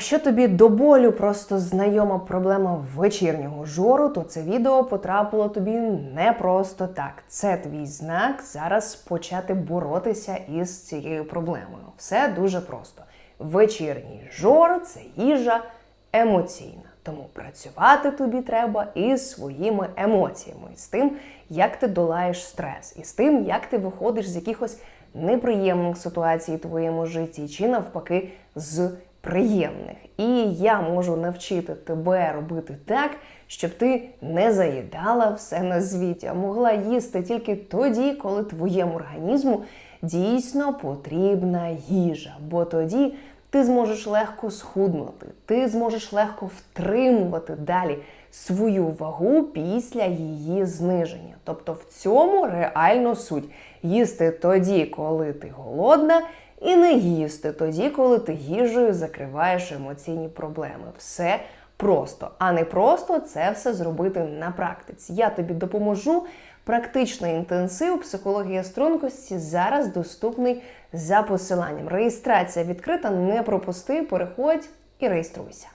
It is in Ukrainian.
Якщо тобі до болю просто знайома проблема вечірнього жору, то це відео потрапило тобі не просто так. Це твій знак зараз почати боротися із цією проблемою. Все дуже просто. Вечірній жор це їжа емоційна. Тому працювати тобі треба із своїми емоціями, з тим, як ти долаєш стрес, і з тим, як ти виходиш з якихось неприємних ситуацій в твоєму житті, чи навпаки з приємних. І я можу навчити тебе робити так, щоб ти не заїдала все на світі, а могла їсти тільки тоді, коли твоєму організму дійсно потрібна їжа. Бо тоді ти зможеш легко схуднути, ти зможеш легко втримувати далі свою вагу після її зниження. Тобто в цьому реально суть їсти тоді, коли ти голодна, і не їсти тоді, коли ти їжею закриваєш емоційні проблеми. Все просто, а не просто це все зробити на практиці. Я тобі допоможу. Практичний інтенсив психологія стрункості зараз доступний за посиланням. Реєстрація відкрита, не пропусти, переходь і реєструйся.